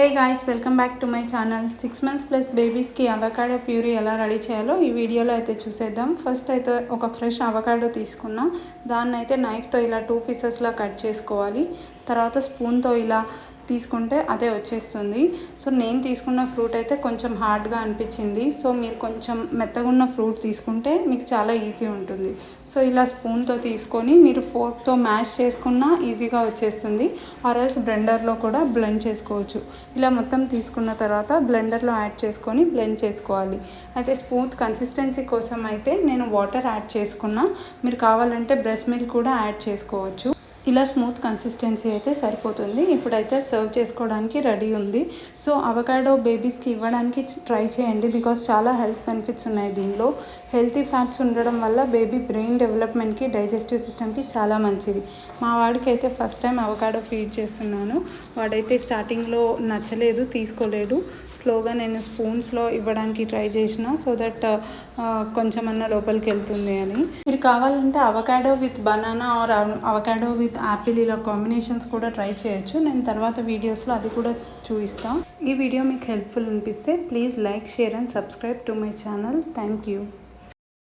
Hey guys welcome back to my channel six months plus బేబీస్కి avocado puree ఎలా ready చేయాలో ఈ వీడియోలో అయితే చూసేద్దాం. ఫస్ట్ అయితే ఒక ఫ్రెష్ అవకాడో తీసుకున్నాం. దాన్ని అయితే నైఫ్తో ఇలా టూ పీసెస్లా కట్ చేసుకోవాలి. తర్వాత స్పూన్తో ఇలా తీసుకుంటే అదే వచ్చేస్తుంది. సో నేను తీసుకున్న ఫ్రూట్ అయితే కొంచెం హార్డ్గా అనిపించింది. సో మీరు కొంచెం మెత్తగా ఉన్న ఫ్రూట్ తీసుకుంటే మీకు చాలా ఈజీ ఉంటుంది. సో ఇలా స్పూన్తో తీసుకొని మీరు ఫోర్క్తో మ్యాష్ చేసుకున్నా ఈజీగా వచ్చేస్తుంది. ఆర్ఎల్స్ బ్లెండర్లో కూడా బ్లెండ్ చేసుకోవచ్చు. ఇలా మొత్తం తీసుకున్న తర్వాత బ్లెండర్లో యాడ్ చేసుకొని బ్లెండ్ చేసుకోవాలి. అయితే స్మూత్ కన్సిస్టెన్సీ కోసం అయితే నేను వాటర్ యాడ్ చేసుకున్నా. మీరు కావాలంటే బ్రష్ మిల్క్ కూడా యాడ్ చేసుకోవచ్చు. ఇలా స్మూత్ కన్సిస్టెన్సీ అయితే సరిపోతుంది. ఇప్పుడైతే సర్వ్ చేసుకోవడానికి రెడీ ఉంది. సో అవకాడో బేబీస్కి ఇవ్వడానికి ట్రై చేయండి. బికాస్ చాలా హెల్త్ బెనిఫిట్స్ ఉన్నాయి దీనిలో. హెల్తీ ఫ్యాట్స్ ఉండడం వల్ల బేబీ బ్రెయిన్ డెవలప్మెంట్కి డైజెస్టివ్ సిస్టమ్కి చాలా మంచిది. మా వాడికి అయితే ఫస్ట్ టైం అవకాడో ఫీడ్ చేస్తున్నాను. వాడైతే స్టార్టింగ్లో నచ్చలేదు తీసుకోలేడు స్లోగా నేను స్పూన్స్లో ఇవ్వడానికి ట్రై చేసిన. సో దట్ కొంచెమన్నా లోపలికి వెళ్తుంది అని. మీరు కావాలంటే avocado with banana or avocado with with apple ఇలా కాంబినేషన్స్ కూడా ట్రై చేయొచ్చు. నేను తర్వాత వీడియోస్లో అది కూడా చూపిస్తాను ఈ వీడియో మీకు హెల్ప్ఫుల్ అనిపిస్తే please like share and subscribe to my channel. Thank you.